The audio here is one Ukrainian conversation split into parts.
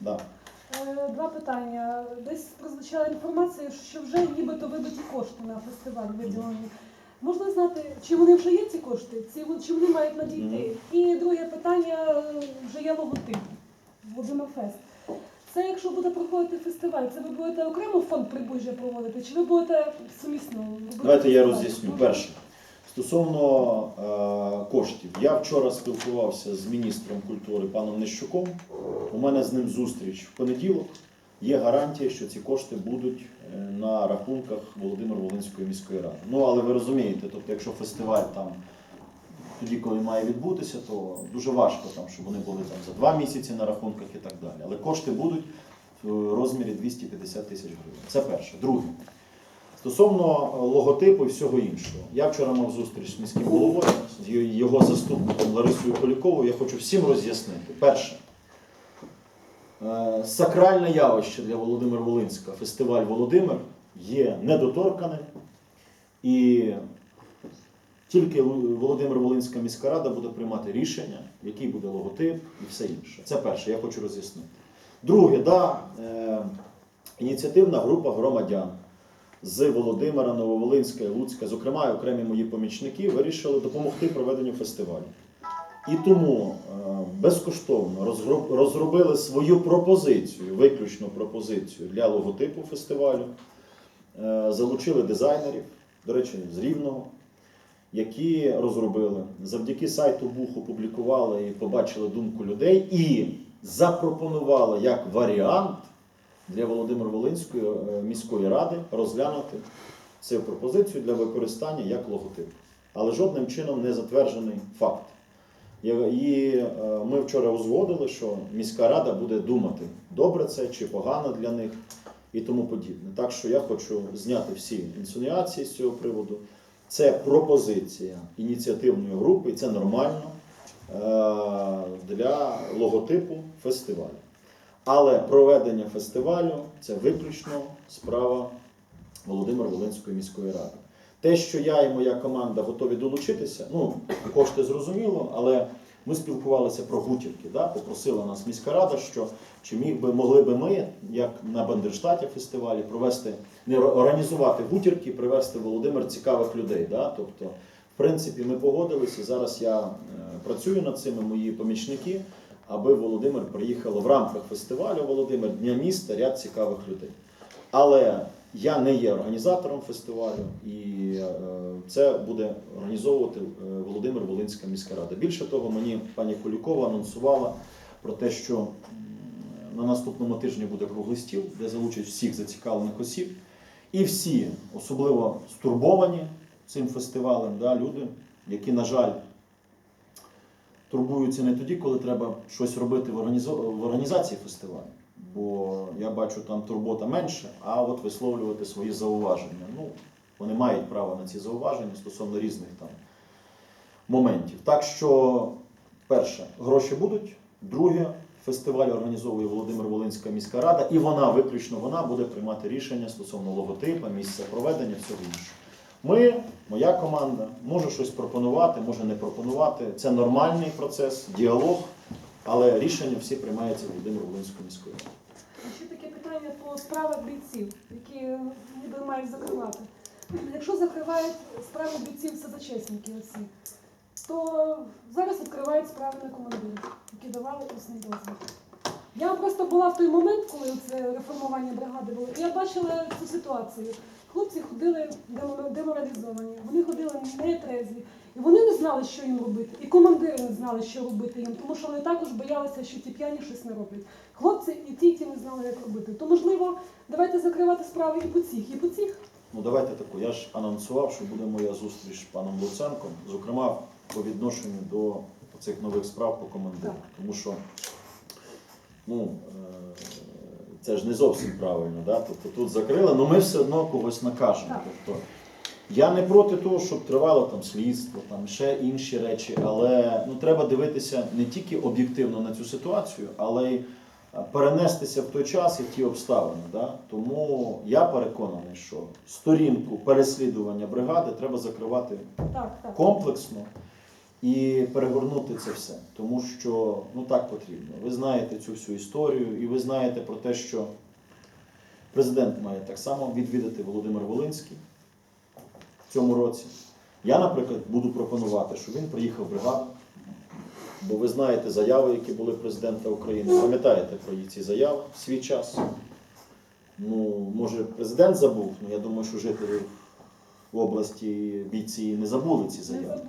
Да. Е, Два питання. Десь прозвучала інформація, що вже нібито вибиті кошти на фестиваль виділені. Можна знати, чи вони вже є ці кошти, чи чи вони мають надійти? І друге питання е, вже є логотип Володимир Фест. Це якщо буде проходити фестиваль, це ви будете окремо фонд прибужжя проводити, чи ви будете сумісно робити? Давайте я фестиваль? роз'ясню. Перше, стосовно е, коштів. Я вчора спілкувався з міністром культури паном Нещуком. У мене з ним зустріч в понеділок. Є гарантія, що ці кошти будуть е, на рахунках Володимир Волинської міської ради. Ну але ви розумієте, тобто, якщо фестиваль там тоді, коли має відбутися, то дуже важко там, щоб вони були там за два місяці на рахунках і так далі. Але кошти будуть в розмірі 250 тисяч гривень. Це перше. Друге. Стосовно е, логотипу і всього іншого, я вчора мав зустріч з міським головою, з його заступником Ларисою Поліковою. Я хочу всім роз'яснити. Перше, е, сакральне явище для Володимир Волинська, фестиваль Володимир, є недоторканим. І тільки Володимир Волинська міська рада буде приймати рішення, який буде логотип і все інше. Це перше, я хочу роз'яснити. Друге, да, е, ініціативна група громадян з Володимира, Нововолинська Луцька, зокрема, і окремі мої помічники, вирішили допомогти проведенню фестивалю. І тому е, безкоштовно розробили свою пропозицію, виключну пропозицію для логотипу фестивалю. Е, Залучили дизайнерів, до речі, з Рівного, які розробили. Завдяки сайту Бух опублікували і побачили думку людей і запропонували як варіант для Володимира Волинської е, міської ради розглянути цю пропозицію для використання як логотип. Але жодним чином не затверджений факт. І е, ми вчора узгодили, що міська рада буде думати, добре це чи погано для них і тому подібне. Так що я хочу зняти всі інсинуації з цього приводу. Це пропозиція ініціативної групи, і це нормально е, для логотипу фестивалю. Але проведення фестивалю це виключно справа Володимира Волинської міської ради. Те, що я і моя команда готові долучитися, ну, кошти зрозуміло, але ми спілкувалися про гутівки. Да? Попросила нас міська рада, що чи міг би, могли би ми, як на Бандерштаті фестивалі, провести, не організувати гутірки, привезти в Володимир цікавих людей. Да? Тобто, в принципі, ми погодилися. Зараз я е, працюю над цими мої помічники, аби Володимир приїхало в рамках фестивалю Володимир Дня міста ряд цікавих людей. Але я не є організатором фестивалю, і е, це буде організовувати е, Володимир Волинська міська рада. Більше того, мені пані Кулікова анонсувала про те, що на наступному тижні буде круглий стіл, де залучать всіх зацікавлених осіб. І всі, особливо стурбовані цим фестивалем, да, люди, які, на жаль, турбуються не тоді, коли треба щось робити в, організо- в організації фестивалю. Бо я бачу, там турбота менше, а от висловлювати свої зауваження. Ну, вони мають право на ці зауваження стосовно різних там моментів. Так що, перше, гроші будуть. Друге, фестиваль організовує Володимир Волинська міська рада, і вона, виключно вона, буде приймати рішення стосовно логотипа, місця проведення, всього іншого. Ми, моя команда, може щось пропонувати, може не пропонувати. Це нормальний процес, діалог, але рішення всі приймаються Володимир Волинською міською. Ще таке питання по справах бійців, які ніби мають закривати. Якщо закривають справи бійців садочесники оці, то зараз відкривають справи на командирів, які давали усний дозвіл. Я просто була в той момент, коли це реформування бригади було, і я бачила цю ситуацію. Хлопці ходили демо- деморалізовані, вони ходили нетрезві, і вони не знали, що їм робити. І командири не знали, що робити їм, тому що вони також боялися, що ті п'яні щось не роблять. Хлопці і ті, ті не знали, як робити. То можливо, давайте закривати справи і по цих, і по цих. Ну давайте таку. Я ж анонсував, що буде моя зустріч з паном Луценком, зокрема по відношенню до цих нових справ по командиру. Тому що ну, е, це ж не зовсім правильно. Да? Тобто тут закрили, але ми все одно когось накажемо. Тобто, я не проти того, щоб тривало там слідство, там ще інші речі, але ну, треба дивитися не тільки об'єктивно на цю ситуацію, але й перенестися в той час і в ті обставини. Да? Тому я переконаний, що сторінку переслідування бригади треба закривати Так, так. комплексно. І перегорнути це все. Тому що ну так потрібно. Ви знаєте цю всю історію, і ви знаєте про те, що президент має так само відвідати Володимир Волинський в цьому році. Я, наприклад, буду пропонувати, щоб він приїхав в бригаду. Бо ви знаєте заяви, які були президента України. Пам'ятаєте про ці заяви в свій час. Ну, може, президент забув, але я думаю, що жителі в області бійці не забули ці заяви.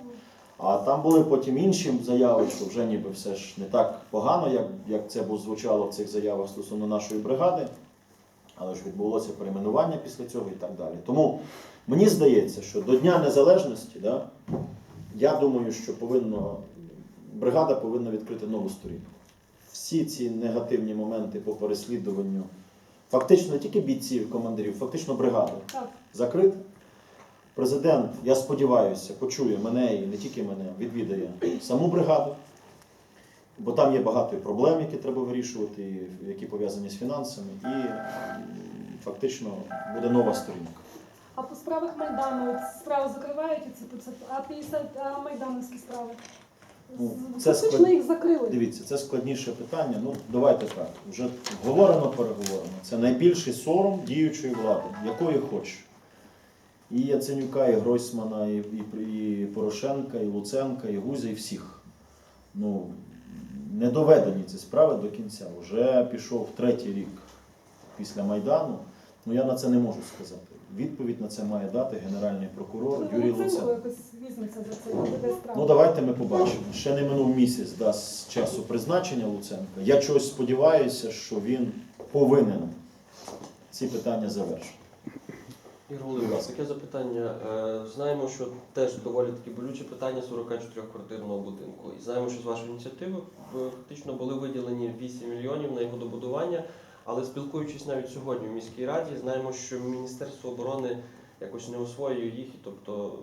А там були потім інші заяви, що вже ніби все ж не так погано, як, як це звучало в цих заявах стосовно нашої бригади. Але ж відбулося перейменування після цього і так далі. Тому мені здається, що до Дня Незалежності, да, я думаю, що повинно, бригада повинна відкрити нову сторінку. Всі ці негативні моменти по переслідуванню, фактично не тільки бійців, командирів, фактично бригади закрити. Президент, я сподіваюся, почує мене і не тільки мене, відвідає саму бригаду, бо там є багато проблем, які треба вирішувати, які пов'язані з фінансами, і фактично буде нова сторінка. А по справах Майдану справи закривають ці а 50 а майдановські справи. Ну, це склад- їх закрили. Дивіться, це складніше питання. Ну, давайте так. Вже говорено, переговорено. Це найбільший сором діючої влади, якої хочеш. І Яценюка, і Гройсмана, і, і, і Порошенка, і Луценка, і Гузя, і всіх. Ну, не доведені ці справи до кінця. Вже пішов третій рік після Майдану. Ну я на це не можу сказати. Відповідь на це має дати генеральний прокурор Ну, Юрій Луценко це. Ну давайте ми побачимо. Ще не минув місяць да, з часу призначення Луценка. Я чогось сподіваюся, що він повинен ці питання завершити. Ігор Володимирович, таке запитання. Е, Знаємо, що теж доволі таки болюче питання 44-квартирного будинку. І знаємо, що з вашої ініціативи е, фактично були виділені 8 мільйонів на його добудування. Але спілкуючись навіть сьогодні в міській раді, знаємо, що Міністерство оборони якось не освоює їх, тобто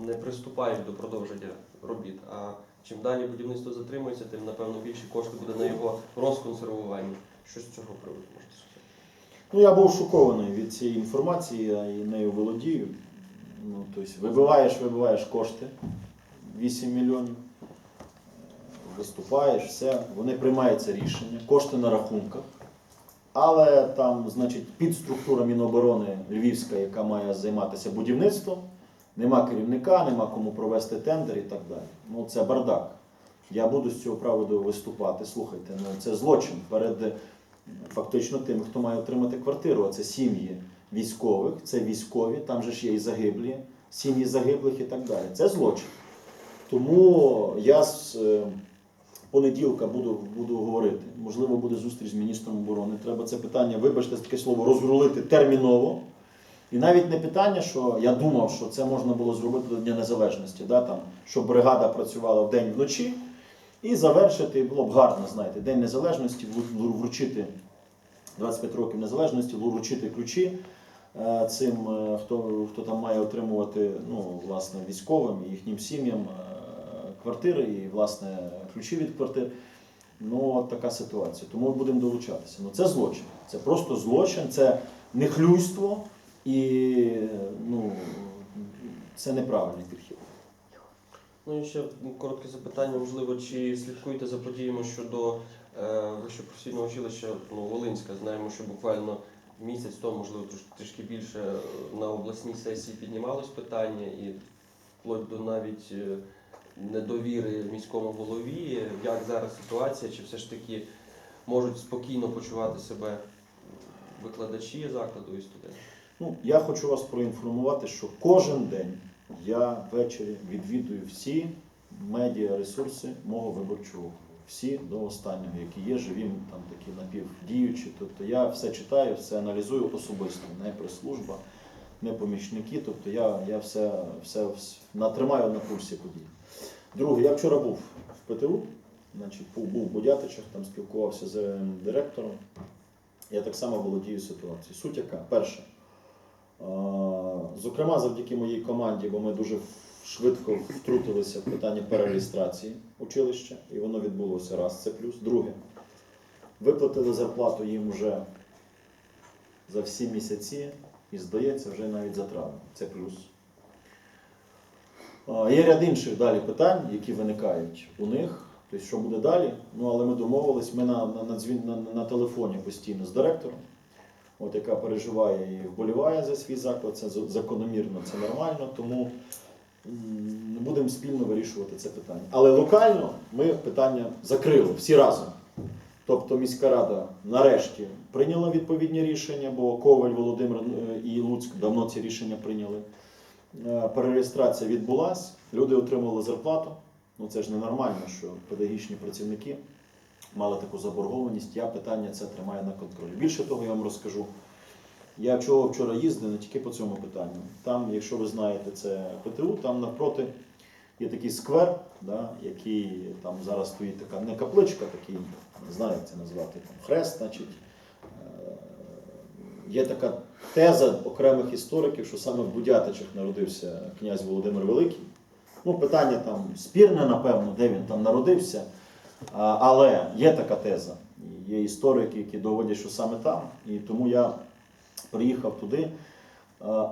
не приступають до продовження робіт. А чим далі будівництво затримується, тим напевно більше кошти буде на його розконсервування. Що з цього приводу можете сказати? Ну я був шокований від цієї інформації, я і нею володію. Ну, тобто, вибиваєш, вибиваєш кошти 8 мільйонів, виступаєш, все, вони приймають це рішення, кошти на рахунках. Але там, значить, підструктура Міноборони Львівська, яка має займатися будівництвом, нема керівника, нема кому провести тендер і так далі. Ну це бардак. Я буду з цього приводу виступати. Слухайте, ну це злочин перед фактично тим, хто має отримати квартиру. А це сім'ї військових, це військові, там же ж є і загиблі, сім'ї загиблих і так далі. Це злочин. Тому я з е, понеділка буду, буду говорити. Можливо, буде зустріч з міністром оборони. Треба це питання, вибачте, таке слово, розрулити терміново. І навіть не питання, що я думав, що це можна було зробити до Дня Незалежності, да, там, щоб бригада працювала вдень вночі, і завершити було б гарно, знаєте, День Незалежності, вру- вручити 25 років незалежності, вручити ключі е, цим, е, хто, хто там має отримувати ну, власне, військовим і їхнім сім'ям е, квартири і власне ключі від квартир. Ну, от така ситуація. Тому ми будемо долучатися. Ну, це злочин. Це просто злочин, це нехлюйство і ну, це неправильний підхід. Ну і ще коротке запитання, можливо, чи слідкуєте за подіями щодо е, вищого професійного училища ну, Волинська? Знаємо, що буквально місяць тому, можливо, трішки більше е, на обласній сесії піднімалось питання і вплоть до навіть е, недовіри міському голові. Як зараз ситуація, чи все ж таки можуть спокійно почувати себе викладачі закладу і студенти? Ну, я хочу вас проінформувати, що кожен день я ввечері відвідую всі медіаресурси мого виборчого. Всі до останнього, які є, живі, там такі напівдіючі. Тобто я все читаю, все аналізую особисто, не прес-служба, не помічники. Тобто я, я все, все вс- натримаю на пульсі подій. Друге, я вчора був в ПТУ, значить, був в Будятичах, там спілкувався з е, директором. Я так само володію ситуацією. Суть яка? Перше. Зокрема, завдяки моїй команді, бо ми дуже швидко втрутилися в питання перереєстрації училища, і воно відбулося раз, це плюс. Друге, виплатили зарплату їм вже за всі місяці, і здається, вже навіть за травень. Це плюс. Є ряд інших далі питань, які виникають у них. Тобто, що буде далі? Ну, але ми домовились, ми на, на, на, на, на телефоні постійно з директором, яка переживає і вболіває за свій заклад, це закономірно, це нормально, тому будемо спільно вирішувати це питання. Але локально ми питання закрили всі разом. Тобто міська рада нарешті прийняла відповідні рішення, бо Коваль, Володимир е, і Луцьк давно ці рішення прийняли. Е, Перереєстрація відбулась, люди отримали зарплату. Ну це ж ненормально, що педагогічні працівники мали таку заборгованість. Я питання це тримаю на контролі. Більше того, я вам розкажу. Я чого вчора їздив не тільки по цьому питанню. Там, якщо ви знаєте, це ПТУ, там навпроти є такий сквер, да, який там зараз стоїть така не капличка, такий, не знаю, як це назвати, там, хрест, значить. Е, Є така теза окремих істориків, що саме в Будятичах народився князь Володимир Великий. Ну, питання там спірне, напевно, де він там народився. Але є така теза. Є історики, які доводять, що саме там. І тому я приїхав туди, е,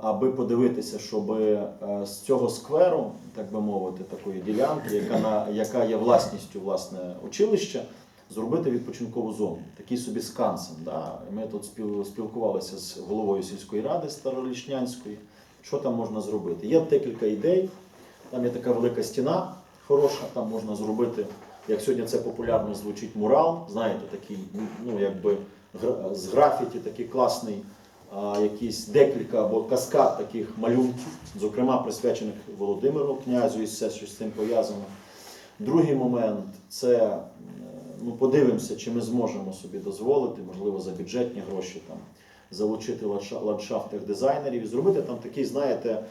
аби подивитися, щоб е, з цього скверу, так би мовити, такої ділянки, яка, на, яка є власністю власне, училища, зробити відпочинкову зону, такий собі скансен. Да? Ми тут спілкувалися з головою сільської ради Старолічнянської, що там можна зробити. Є декілька ідей. Там є така велика стіна хороша, там можна зробити, як сьогодні це популярно звучить, мурал. Знаєте, такий, ну якби з графіті такий класний, а, якісь декілька або каскад таких малюнків, зокрема присвячених Володимиру князю і все, що з цим пов'язано. Другий момент це е, ну, подивимося, чи ми зможемо собі дозволити, можливо, за бюджетні гроші там залучити ландша- ландшафтних дизайнерів і зробити там такий, знаєте,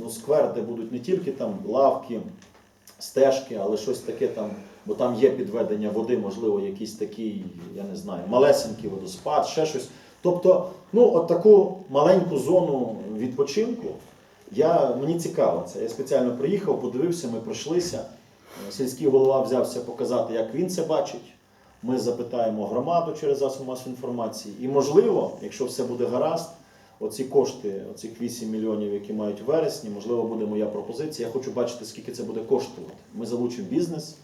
ну, сквер, де будуть не тільки там лавки, стежки, але щось таке там, бо там є підведення води, можливо, якийсь такий, я не знаю, малесенький водоспад, ще щось. Тобто, ну, от таку маленьку зону відпочинку. Я, мені цікаво це. Я спеціально приїхав, подивився, ми пройшлися. Сільський голова взявся показати, як він це бачить. Ми запитаємо громаду через засоб масової інформації. І можливо, якщо все буде гаразд, оці кошти, оцих 8 мільйонів, які мають в вересні, можливо, буде моя пропозиція. Я хочу бачити, скільки це буде коштувати. Ми залучимо бізнес,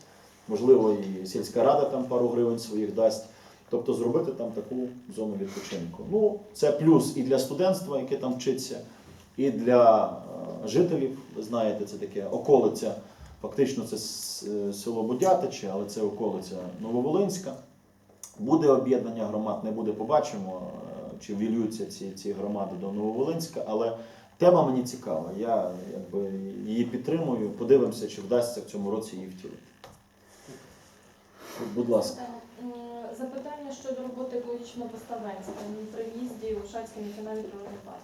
можливо, і сільська рада там пару гривень своїх дасть. Тобто зробити там таку зону відпочинку. Ну, це плюс і для студентства, яке там вчиться, і для е, жителів. Ви знаєте, це таке околиця. Фактично це е, село Будятичі, але це околиця Нововолинська. Буде об'єднання громад, не буде, побачимо, чи вілюються ці, ці громади до Нововолинська. Але тема мені цікава. Я якби, її підтримую. Подивимося, чи вдасться в цьому році її втілити. Будь ласка. Запитання щодо роботи екологічного поставенця при в'їзді у Шацький національний природний парк.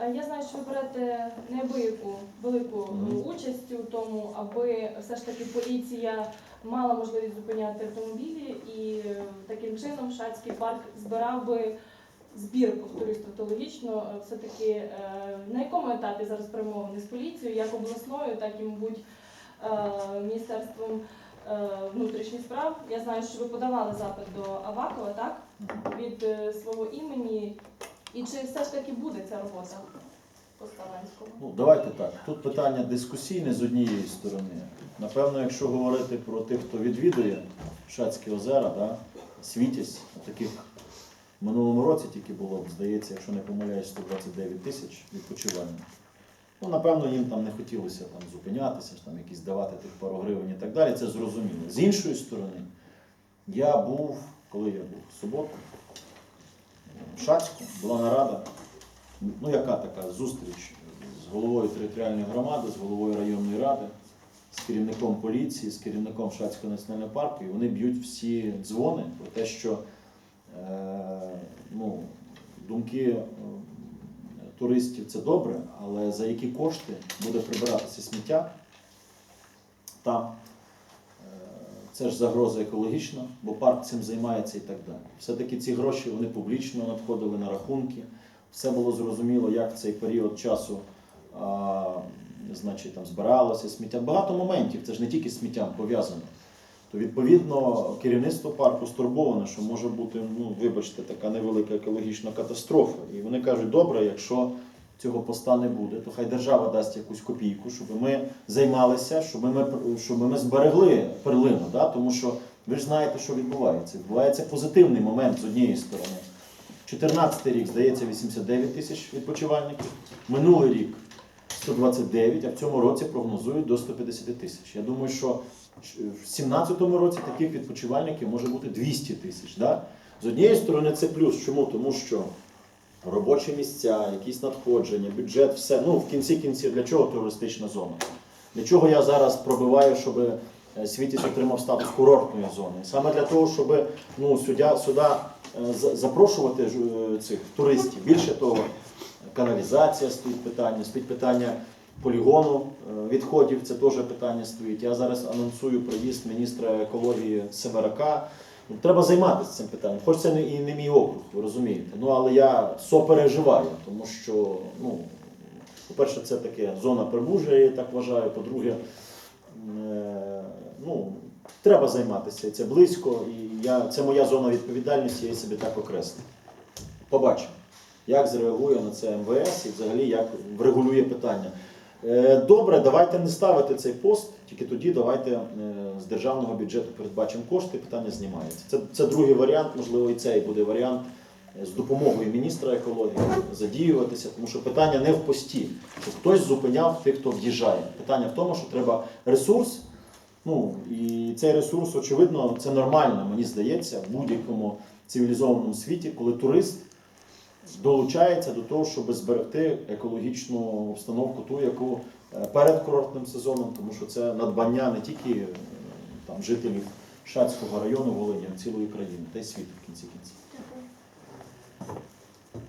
Е, Я знаю, що ви берете неабияку велику е, участь у тому, аби все ж таки поліція мала можливість зупиняти автомобілі, і е, таким чином Шацький парк збирав би збір, повторюсь, стратегічно. Все-таки е, на якому етапі зараз перемовини з поліцією, як обласною, так і, мабуть, е, міністерством е, внутрішніх справ. Я знаю, що ви подавали запит до Авакова, так? Від е, свого імені. І чи все ж таки буде ця робота по Ну, давайте так. Тут питання дискусійне з однієї сторони. Напевно, якщо говорити про тих, хто відвідує Шацькі озера, да, світязь, таких в минулому році тільки було, здається, якщо не помиляюсь, 129 тисяч відпочивальних. Ну, напевно, їм там не хотілося там, зупинятися, там якісь давати тих пару гривень і так далі. Це зрозуміло. З іншої сторони, я був, коли я був в суботу, в Шацьку, була нарада ну яка така зустріч з головою територіальної громади, з головою районної ради, з керівником поліції, з керівником Шацького національного парку, і вони б'ють всі дзвони про те, що ну, думки е, туристів це добре, але за які кошти буде прибиратися сміття там. Е, Це ж загроза екологічна, бо парк цим займається і так далі. Все-таки ці гроші вони публічно надходили на рахунки все було зрозуміло, як цей період часу а, значить, там збиралося сміття. Багато моментів, це ж не тільки з сміттям пов'язано. То відповідно керівництво парку стурбоване, що може бути, ну вибачте, така невелика екологічна катастрофа. І вони кажуть, добре, якщо цього поста не буде, то хай держава дасть якусь копійку, щоб ми займалися, щоб ми, щоб ми зберегли перлину. Да? Тому що ви ж знаєте, що відбувається. Відбувається позитивний момент з однієї сторони. 14 рік, здається, 89 тисяч відпочивальників. Минулий рік 129, а в цьому році прогнозують до 150 тисяч. Я думаю, що в 2017 році таких відпочивальників може бути 200 тисяч. Да? З однієї сторони, це плюс. Чому? Тому що робочі місця, якісь надходження, бюджет, все. Ну, в кінці кінців, для чого туристична зона? Для чого я зараз пробиваю, щоб е, Світість отримав статус курортної зони? Саме для того, щоб ну, сюди, сюди е, запрошувати е, цих туристів. Більше того, каналізація стоїть питання, стоїть питання полігону е, відходів, це теж питання стоїть. Я зараз анонсую приїзд міністра екології Семерака. Ну, Треба займатися цим питанням. Хоч це і не мій округ, ви розумієте. Ну але я сопереживаю, тому що, ну, по-перше, це таке зона прибужжя, я так вважаю. По-друге, е, ну, треба займатися. Це близько, і я, це моя зона відповідальності, я її собі так окреслю. Побачимо, як зреагує на це МВС і взагалі як врегулює питання. Е, Добре, давайте не ставити цей пост, тільки тоді давайте е, з державного бюджету передбачимо кошти, питання знімається. Це, це другий варіант, можливо, і цей буде варіант е, з допомогою міністра екології задіюватися, тому що питання не в пості, щоб хтось зупиняв тих, хто в'їжджає. Питання в тому, що треба ресурс. Ну і цей ресурс, очевидно, це нормально, мені здається, в будь-якому цивілізованому світі, коли турист долучається до того, щоб зберегти екологічну обстановку, ту, яку е, перед курортним сезоном, тому що це надбання не тільки е, там жителів Шацького району Волині, а цілої країни та й світу в кінці кінців.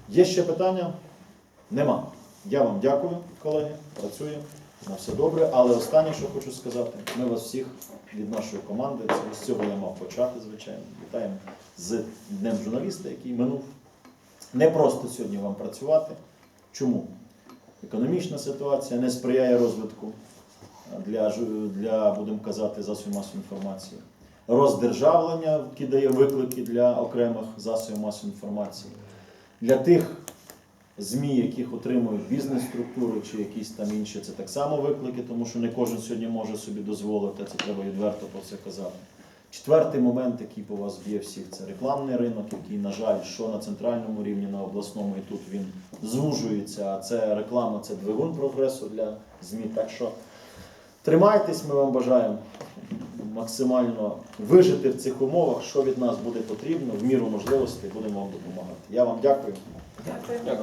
Є ще питання? Нема. Я вам дякую, колеги. Працюємо. На все добре. Але останнє, що хочу сказати, ми вас всіх від нашої команди, з цього я мав почати, звичайно. Вітаємо з Днем журналіста, який минув. Не просто сьогодні вам працювати. Чому? Економічна ситуація не сприяє розвитку для, для будемо казати, засобів масової інформації. Роздержавлення кидає виклики для окремих засобів масової інформації. Для тих ЗМІ, яких отримують бізнес-структури чи якісь там інші, це так само виклики, тому що не кожен сьогодні може собі дозволити, це треба відверто про це казати. Четвертий момент, який по вас б'є всіх, це рекламний ринок, який, на жаль, що на центральному рівні, на обласному, і тут він звужується. А це реклама, це двигун прогресу для ЗМІ. Так що тримайтесь, ми вам бажаємо максимально вижити в цих умовах, що від нас буде потрібно, в міру можливостей будемо вам допомагати. Я вам дякую. Дякую. Дякую.